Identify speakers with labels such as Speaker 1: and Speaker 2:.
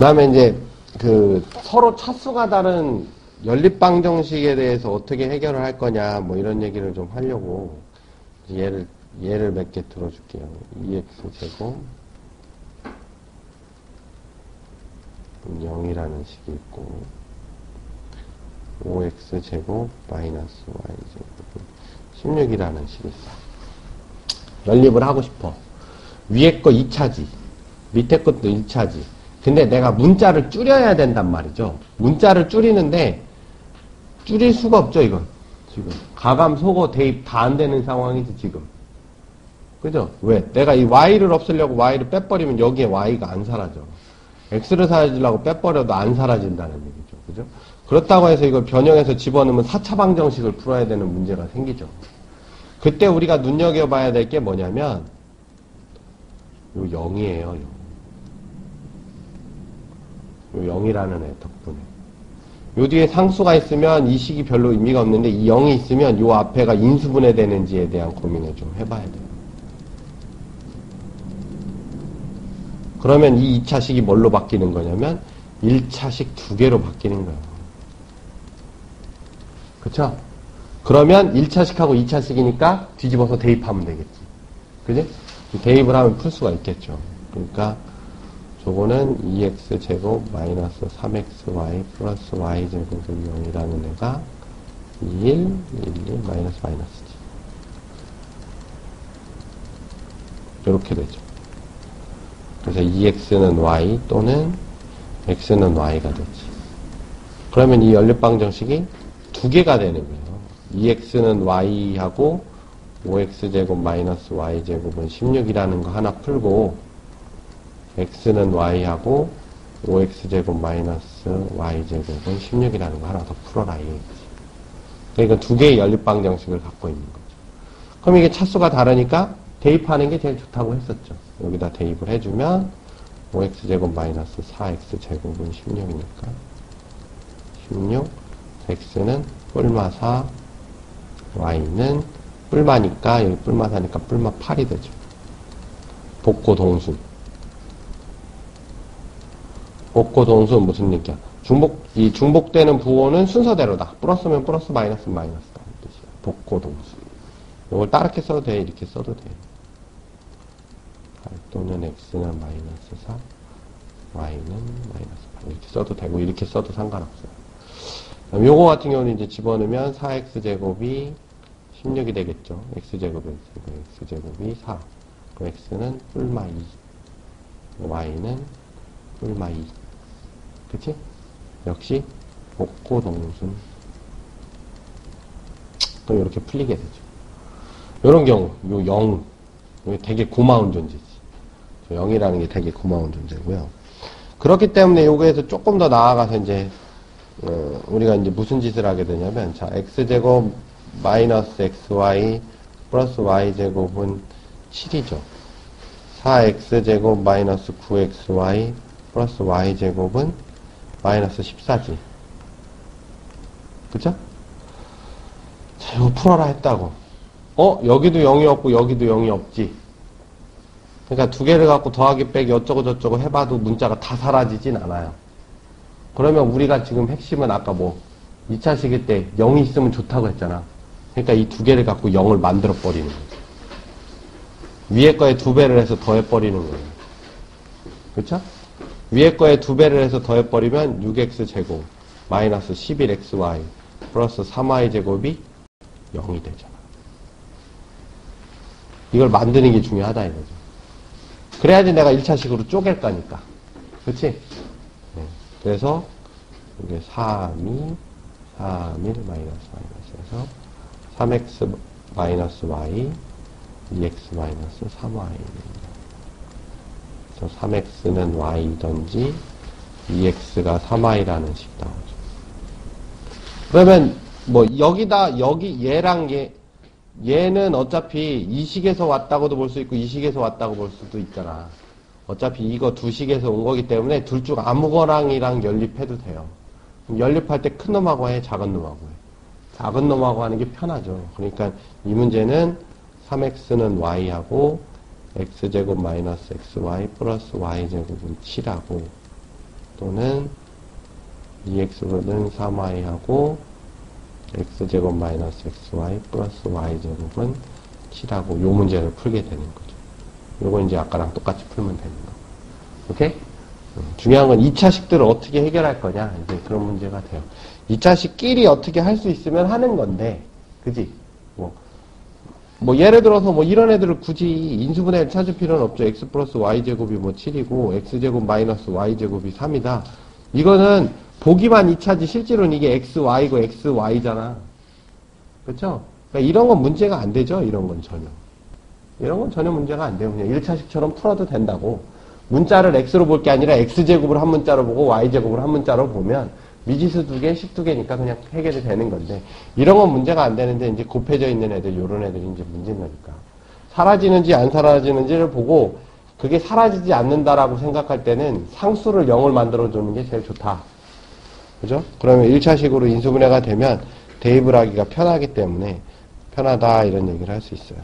Speaker 1: 다음에 이제 그 서로 차수가 다른 연립방 정식에 대해서 어떻게 해결을 할 거냐 뭐 이런 얘기를 좀 하려고 예를 예를 몇 개 들어줄게요. 2x 제곱 0이라는 식이 있고 5x 제곱 마이너스 y 제곱 16이라는 식이 있어. 연립을 하고 싶어. 위에 거 2차지. 밑에 것도 1차지. 근데 내가 문자를 줄여야 된단 말이죠. 문자를 줄이는데 줄일 수가 없죠, 이건. 지금. 가감, 소거, 대입 다 안 되는 상황이지, 지금. 그죠? 왜? 내가 이 y를 없애려고 y를 빼버리면 여기에 y가 안 사라져. x를 사라지려고 빼버려도 안 사라진다는 얘기죠. 그죠? 그렇다고 해서 이걸 변형해서 집어넣으면 4차 방정식을 풀어야 되는 문제가 생기죠. 그때 우리가 눈여겨봐야 될 게 뭐냐면, 요 0이에요, 0. 요 0이라는 애 덕분에. 요 뒤에 상수가 있으면 이 식이 별로 의미가 없는데 이 0이 있으면 요 앞에가 인수분해 되는지에 대한 고민을 좀 해봐야 돼요. 그러면 이 2차식이 뭘로 바뀌는 거냐면 1차식 두 개로 바뀌는 거예요. 그쵸? 그러면 1차식하고 2차식이니까 뒤집어서 대입하면 되겠지. 그지? 대입을 하면 풀 수가 있겠죠. 그러니까 저거는 2x 제곱 마이너스 3xy 플러스 y 제곱은 0이라는 애가 1, 1, 1 마이너스 마이너스지. 이렇게 되죠. 그래서 2x는 y 또는 x는 y가 되지. 그러면 이 연립방정식이 두 개가 되는 거예요. 2x는 y하고 5x제곱 마이너스 y제곱은 16이라는 거 하나 풀고 x는 y하고 5x제곱 마이너스 y제곱은 16이라는 거 하나 더 풀어라 이 얘기지. 그러니까 두 개의 연립방 정식을 갖고 있는 거죠. 그럼 이게 차수가 다르니까 대입하는 게 제일 좋다고 했었죠. 여기다 대입을 해주면 5x제곱 마이너스 4x제곱은 16이니까 16 x는 뿔마 4 y는 뿔마니까 여기 뿔마 4니까 뿔마 8이 되죠. 복고 동순 복고 동순 무슨 얘기야? 중복 이 중복되는 부호는 순서대로다. 플러스면 플러스 마이너스 마이너스다. 뜻이야. 복고 동순 이걸 따르게 써도 돼. 이렇게 써도 돼. 또는 x는 마이너스 4, y는 마이너스 8 이렇게 써도 되고 이렇게 써도 상관없어요. 요거 같은 경우는 이제 집어넣으면 4x제곱이 16이 되겠죠. x제곱이 x제곱이 4. 그 x는 뿔마 2. y는 뿔마 2. 그치? 역시 복고 동순. 또 이렇게 풀리게 되죠. 요런 경우, 요 0. 이게 되게 고마운 존재지. 0이라는 게 되게 고마운 존재고요. 그렇기 때문에 요거에서 조금 더 나아가서 이제 어, 우리가 이제 무슨 짓을 하게 되냐면 자 x제곱 마이너스 xy 플러스 y제곱은 7이죠. 4x제곱 마이너스 9xy 플러스 y제곱은 마이너스 14지. 그죠? 자, 이거 풀어라 했다고. 어? 여기도 0이 없고 여기도 0이 없지. 그러니까 두 개를 갖고 더하기 빼기 어쩌고 저쩌고 해봐도 문자가 다 사라지진 않아요. 그러면 우리가 지금 핵심은 아까 뭐 2차 시기 때 0이 있으면 좋다고 했잖아. 그러니까 이 두 개를 갖고 0을 만들어 버리는 거죠. 위에 거에 두 배를 해서 더해 버리는 거예요. 그렇죠? 위에 거에 두 배를 해서 더해 버리면 6x 제곱 마이너스 11xy 플러스 3y 제곱이 0이 되잖아. 이걸 만드는 게 중요하다 이거죠. 그래야지 내가 1차식으로 쪼갤 거니까. 그렇지? 네. 그래서 이게 3이 3일 마이너스 마이너스에서 3x 마이너스 y 2x 마이너스 3y입니다. 그래서 3x는 y든지 2x가 3y라는 식 나오죠. 그러면 뭐 여기다 여기 얘랑 얘 얘는 어차피 이 식에서 왔다고도 볼 수 있고 이 식에서 왔다고 볼 수도 있잖아. 어차피 이거 두 식에서 온 거기 때문에 둘 중 아무거랑이랑 연립해도 돼요. 연립할 때 큰 놈하고 해, 작은 놈하고 해. 작은 놈하고 하는 게 편하죠. 그러니까 이 문제는 3x는 y하고 x제곱 마이너스 xy 플러스 y제곱은 7하고 또는 2x분은 3y하고 x제곱 마이너스 xy 플러스 y제곱은 7하고 요 문제를 풀게 되는 거죠. 요거 이제 아까랑 똑같이 풀면 되는 거. 오케이? 음, 중요한 건 2차식들을 어떻게 해결할 거냐. 이제 그런 문제가 돼요. 2차식끼리 어떻게 할 수 있으면 하는 건데, 그지? 뭐, 뭐, 예를 들어서 뭐 이런 애들을 굳이 인수분해를 찾을 필요는 없죠. x 플러스 y제곱이 뭐 7이고, x제곱 마이너스 y제곱이 3이다. 이거는 보기만 2차지 실제로는 이게 xy고 xy잖아. 그렇죠? 그러니까 이런 건 문제가 안 되죠. 이런 건 전혀. 이런 건 전혀 문제가 안 돼요. 그냥 1차식처럼 풀어도 된다고. 문자를 x로 볼 게 아니라 x제곱을 한 문자로 보고 y제곱을 한 문자로 보면 미지수 두 개, 식 두 개니까 그냥 해결이 되는 건데 이런 건 문제가 안 되는데 이제 곱해져 있는 애들, 요런 애들이 이제 문제인 거니까. 사라지는지 안 사라지는지를 보고 그게 사라지지 않는다라고 생각할 때는 상수를 0을 만들어 주는 게 제일 좋다. 그죠? 그러면 1차식으로 인수분해가 되면 대입을 하기가 편하기 때문에 편하다 이런 얘기를 할 수 있어요.